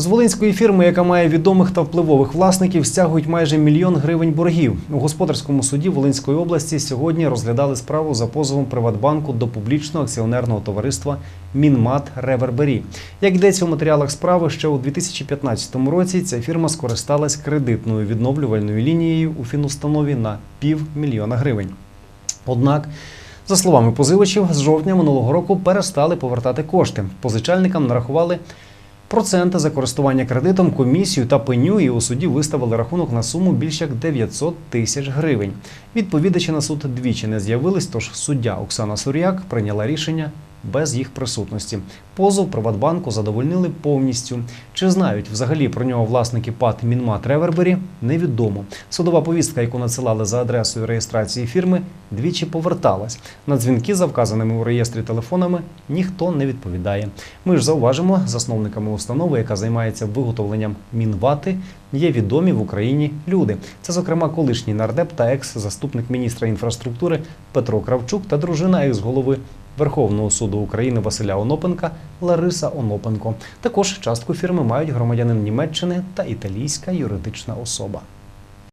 З волинської фірми, яка має відомих та впливових власників, стягують майже мільйон гривень боргів. У господарському суді Волинської області сьогодні розглядали справу за позовом Приватбанку до публічного акціонерного товариства Мінмат Ревербері. Як йдеться у матеріалах справи, ще у 2015 році ця фірма скористалась кредитною відновлювальною лінією у фінустанові на півмільйона гривень. Однак, за словами позивачів, з жовтня минулого року перестали повертати кошти. Позичальникам нарахували проценти за користування кредитом, комісію та пеню, і у суді виставили рахунок на суму більш як 900 тисяч гривень. Відповідачі на суд двічі не з'явились, тож суддя Оксана Сур'як прийняла рішення без їх присутності. Позов Приватбанку задовольнили повністю. Чи знають взагалі про нього власники ПАТ Мінмат Ревербері, невідомо. Судова повістка, яку надсилали за адресою реєстрації фірми, двічі поверталась. На дзвінки за вказаними у реєстрі телефонами ніхто не відповідає. Ми ж зауважимо, засновниками установи, яка займається виготовленням мінвати, є відомі в Україні люди. Це, зокрема, колишній нардеп та екс-заступник міністра інфраструктури Петро Кравчук та дружина екс-голови Верховного суду України Василя Онопенка Лариса Онопенко. Також частку фірми мають громадянин Німеччини та італійська юридична особа.